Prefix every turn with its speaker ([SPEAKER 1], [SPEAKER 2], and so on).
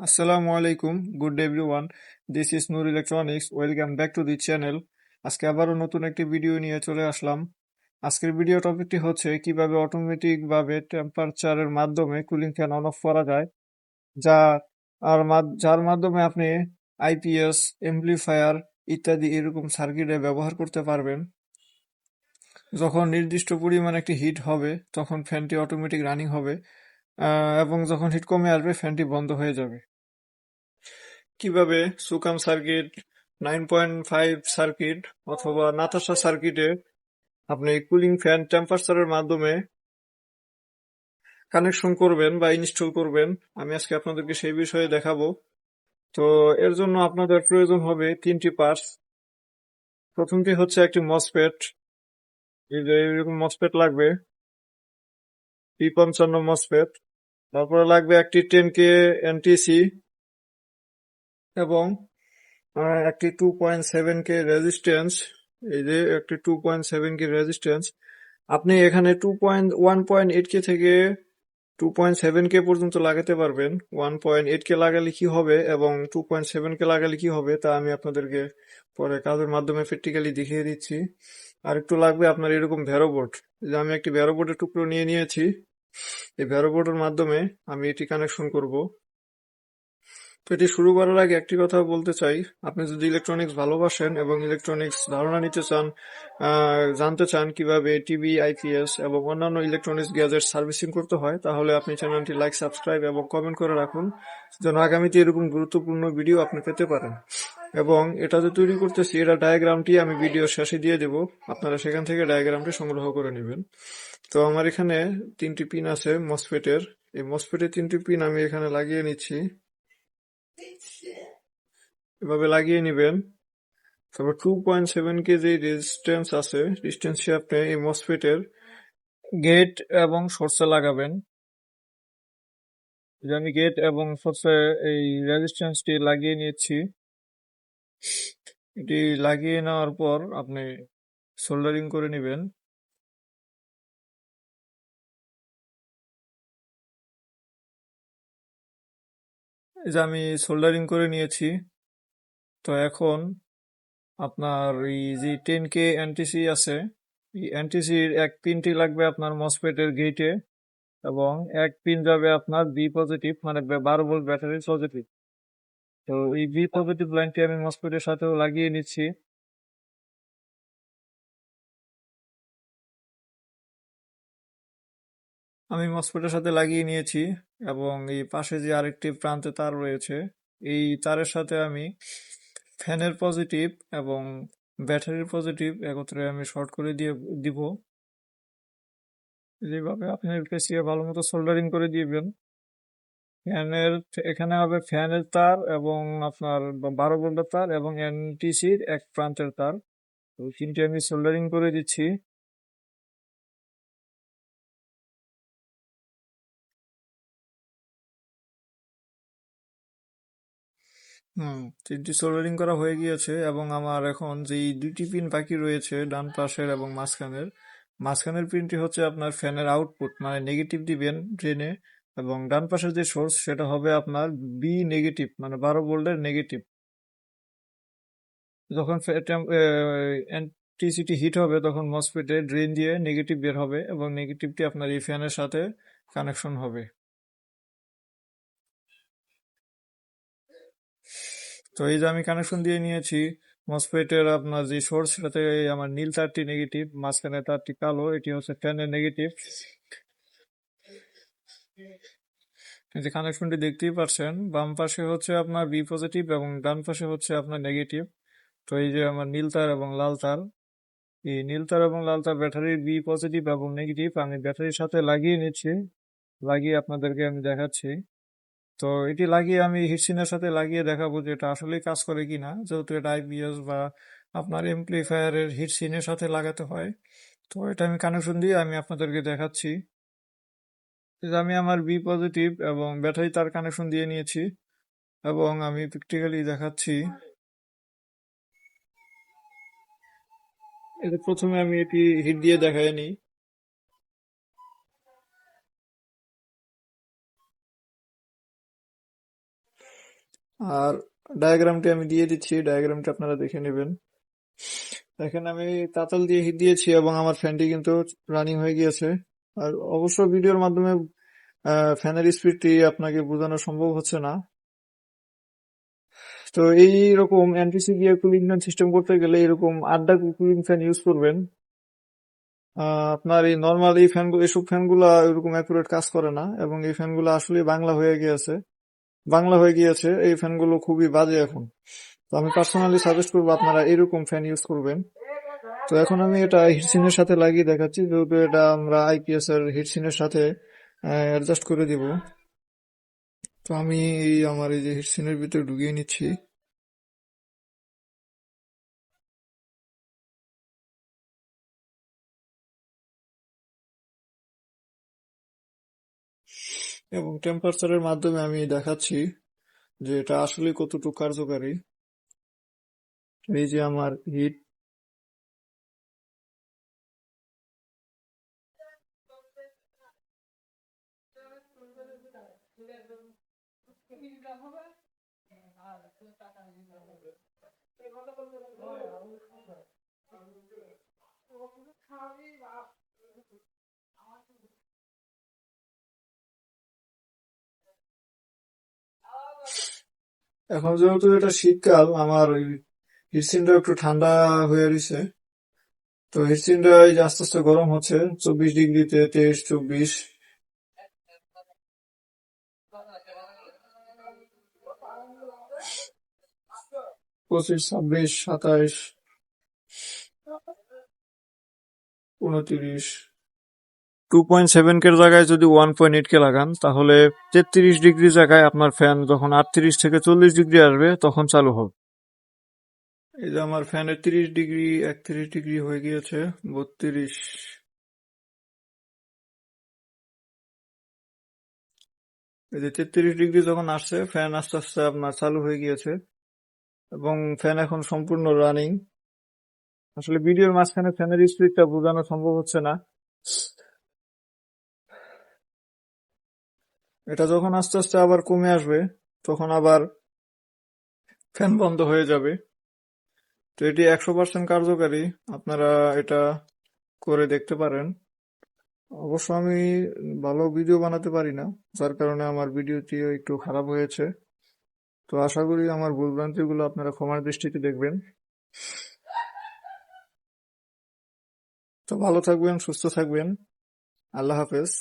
[SPEAKER 1] Assalamu alaikum, good day everyone. This is Noor Electronics. Welcome back to the channel. আজকে আবারও নতুন একটি video নিয়ে চলে আসলাম আজকের ভিডিও টপিকটি হচ্ছে কীভাবে অটোমেটিক ভাবে টেম্পারেচারের মাধ্যমে কুলিং ফ্যান অন অফ করা যায় যা আর যার মাধ্যমে আপনি আইপিএস এমপ্লিফায়ার ইত্যাদি এরকম সার্কিটে ব্যবহার করতে পারবেন যখন নির্দিষ্ট পরিমাণ একটি হিট হবে তখন ফ্যানটি অটোমেটিক রানিং হবে এবং যখন হিট কমে আসবে ফ্যানটি বন্ধ হয়ে যাবে কীভাবে Sukam circuit, nine point five circuit অথবা নাতাশা সার্কিটে আপনি কুলিং ফ্যান টেম্পারেচারের মাধ্যমে কানেকশন করবেন বা ইনস্টল করবেন, আমি আজকে আপনাদেরকে সেই বিষয়ে দেখাবো। তো এর জন্য আপনাদের প্রয়োজন হবে তিনটি পার্টস। প্রথমটি হচ্ছে একটি মসপেট এই যে এরকম মসপেট লাগবে। পি পঞ্চান্ন মসপেট তারপরে লাগবে একটি টেন কে এনটিসি এবং একটি two point seven K resistance এই যে একটি two point seven K resistance আপনি এখানে two point one point eight K থেকে টু পয়েন্ট সেভেন কে পর্যন্ত লাগাতে পারবেন। ওয়ান পয়েন্ট এইট কে লাগালে কি হবে এবং টু পয়েন্ট সেভেন কে লাগালে কি হবে তা আমি আপনাদেরকে পরে কাজের মাধ্যমে প্র্যাকটিক্যালি দেখিয়ে দিচ্ছি। আর একটু লাগবে আপনার এরকম ভ্যারো বোর্ড। যে আমি একটি ভ্যারো বোর্ডের টুকরো নিয়ে নিয়েছি। এই ভ্যারো বোর্ডের মাধ্যমে আমি এটি কানেকশন করব। তো এটি শুরু করার আগে একটি কথা বলতে চাই। আপনি যদি ইলেকট্রনিক্স ভালোবাসেন এবং ইলেকট্রনিক্স ধারণা নিতে চান জানতে চান কীভাবে টিভি আইপিএস এবং অন্যান্য ইলেকট্রনিক্স গ্যাজেট সার্ভিসিং করতে হয়, তাহলে আপনি চ্যানেলটি লাইক সাবস্ক্রাইব এবং কমেন্ট করে রাখুন, যেন আগামীতে এরকম গুরুত্বপূর্ণ ভিডিও আপনি পেতে পারেন। এবং এটা যে তৈরি করতেছি, এটা ডায়াগ্রামটি আমি ভিডিও শেষে দিয়ে দেব। আপনারা সেখান থেকে ডায়াগ্রামটি সংগ্রহ করে নেবেন। তো আমার এখানে তিনটি পিন আছে মসফেটের এই মসফেটের তিনটি পিন আমি এখানে লাগিয়ে নিচ্ছি। এভাবে লাগিয়ে নিবেন। তারপর টু পয়েন্ট সেভেন কে যে রেজিস্ট্যান্স আছে রেজিস্ট্যান্সে আপনি এই মসফেটের গেট এবং সোর্সে লাগাবেন। যে আমি গেট এবং সোর্সে এই রেজিস্ট্যান্সটি লাগিয়ে নিয়েছি। এটি লাগিয়ে নেওয়ার পর আপনি সোল্ডারিং করে নেবেন। এই যে আমি সোল্ডারিং করে নিয়েছি, তো এখন আপনার এই যে টেন কে এনটিসি আছে, এই এনটিসির এক পিনটি লাগবে আপনার মসফেটের গেটে এবং এক পিন যাবে আপনার বি পজিটিভ মানে বারো ভোল্ট ব্যাটারি পজিটিভ তো এই বি পজিটিভ লাইনটি আমি মসফেটের সাথেও লাগিয়ে নিচ্ছি। আমি মসফেটের সাথে লাগিয়ে নিয়েছি। এবং এই পাশে যে আরেকটি প্রান্তে তার রয়েছে, এই তারের সাথে আমি ফ্যানের পজিটিভ এবং ব্যাটারির পজিটিভ একত্রে আমি শর্ট করে দিয়ে দিব। যেভাবে আপনি পেঁচিয়ে ভালো মতো সোল্ডারিং করে দিবেন। ফ্যানের, এখানে হবে ফ্যানের তার এবং আপনার বারো ভোল্টের তার এবং এনটিসির এক প্রান্তের তার। তো তিনটি আমি সোল্ডারিং করে দিচ্ছি। হুম, তিনটি সোল্ডারিং করা হয়ে গিয়েছে এবং আমার এখন যেই দুইটি পিন বাকি রয়েছে, ডান পাশের এবং মাঝখানের মাঝখানের পিনটি হচ্ছে আপনার ফ্যানের আউটপুট মানে নেগেটিভ দিবেন ড্রেনে এবং ডান পাশের যে সোর্স সেটা হবে আপনার বি নেগেটিভ মানে বারো ভোল্টের নেগেটিভ যখন এনটিসিটি হিট হবে, তখন মসফেটে ড্রেন দিয়ে নেগেটিভ বের হবে এবং নেগেটিভটি আপনার এই ফ্যানের সাথে কানেকশন হবে। তো এই যে আমি কানেকশন দিয়ে নিয়েছি, মসফেটের আপনার যে সোর্স সেটাতে আমার নীল তারটি নেগেটিভ মাঝখানে তারটি কালো, এটি হচ্ছে ফ্যানের নেগেটিভ এই যে কানেকশনটি দেখতেই পাচ্ছেন, বাম পাশে হচ্ছে আপনার বি পজিটিভ এবং ডান পাশে হচ্ছে আপনার নেগেটিভ তো এই যে আমার নীল তার এবং লাল তার, এই নীল তার এবং লাল তার ব্যাটারির বি পজিটিভ এবং নেগেটিভ আমি ব্যাটারির সাথে লাগিয়ে নিচ্ছি, লাগিয়ে আপনাদেরকে আমি দেখাচ্ছি। তো এটি লাগিয়ে আমি হিটসিনের সাথে লাগিয়ে দেখাবো যে এটা আসলেই কাজ করে কি না যেহেতু এটা আইপিএস বা আপনার এমপ্লিফায়ারের হিটসিনের সাথে লাগাতে হয়। তো এটা আমি কানেকশন দিয়ে আমি আপনাদেরকে দেখাচ্ছি। আমি আমার বি পজিটিভ এবং ব্যাটারি তার কানেকশন দিয়ে নিয়েছি এবং আমি প্র্যাকটিক্যালি দেখাচ্ছি। এটা প্রথমে আমি এটি হিট দিয়ে দেখাই নিই আর ডায়াগ্রামটি আমি দিয়ে দিচ্ছি ডায়াগ্রামটি আপনারা দেখে নেবেন। দেখেন, আমি তাতাল দিয়ে হিট দিয়েছি এবং আমার ফ্যানটি কিন্তু রানিং হয়ে গিয়েছে। আর অবশ্য ভিডিওর মাধ্যমে ফ্যানের স্পিডটি আপনাকে বোঝানো সম্ভব হচ্ছে না। তো এই রকম এনটিসি দিয়ে কুলিং ফ্যান সিস্টেম করতে গেলে এরকম আড্ডা কুলিং ফ্যান ইউজ করবেন। আপনার এই নর্মাল এই ফ্যানগুলো এসব ফ্যানগুলো এরকম অ্যাকুরেট কাজ করে না এবং এই ফ্যানগুলো আসলে বাংলা হয়ে গিয়েছে। বাংলা হয়ে গিয়েছে, এই ফ্যানগুলো খুবই বাজে এখন। তো আমি পার্সোনালি সাজেস্ট করব আপনারা এরকম ফ্যান ইউজ করবেন। তো এখন আমি এটা হিটসিনের সাথে লাগিয়ে দেখাচ্ছি, যেহেতু এটা আমরা আইপিএস এর হিটসিনের সাথে অ্যাডজাস্ট করে দিব। তো আমি এই আমার এই যে হিটসিনের ভিতরে ঢুকিয়ে নিচ্ছি। এবং টেম্পারেচারের মাধ্যমে আমি দেখাচ্ছি যে এটা আসলে কতটুকু কার্যকারী এই যে আমার হিট এখন যেহেতু এটা শীতকাল, আমার হিটসিনটা একটু ঠান্ডা হয়ে রয়েছে। তো হিটসিনটা এই যে আস্তে আস্তে গরম হচ্ছে, চব্বিশ ডিগ্রিতে তেইশ, চব্বিশ। পঁচিশ, ছাব্বিশ, সাতাইশ, উনত্রিশ। টু পয়েন্ট সেভেন কে জায়গায় যদি ওয়ান পয়েন্ট এইট কে লাগান, তাহলে তেত্রিশ ডিগ্রি জায়গায় আপনার ফ্যান যখন আটত্রিশ থেকে চল্লিশ ডিগ্রি আসবে, তখন চালু হবে। এই যে আমার ফ্যানের তিরিশ ডিগ্রি, একত্রিশ ডিগ্রি হয়ে গিয়েছে, বত্রিশ। এই যে তেত্রিশ ডিগ্রি যখন আসছে ফ্যান আস্তে আস্তে আপনার চালু হয়ে গিয়েছে, এবং ফ্যান এখন সম্পূর্ণ রানিং আসলে ভিডিওর মাঝখানে ফ্যানের স্পিডটা বোঝানো সম্ভব হচ্ছে না। এটা যখন আস্তে আস্তে আবার কমে আসবে, তখন আবার ফ্যান বন্ধ হয়ে যাবে। তো এটি একশো পার্সেন্ট কার্যকারী। আপনারা এটা করে দেখতে পারেন। অবশ্য আমি ভালো ভিডিও বানাতে পারি না, যার কারণে আমার ভিডিওটি একটু খারাপ হয়েছে। তো আশা করি আমার ভুলভ্রান্তিগুলো আপনারা ক্ষমার দৃষ্টিতে দেখবেন। তো ভালো থাকবেন, সুস্থ থাকবেন। আল্লাহ হাফেজ।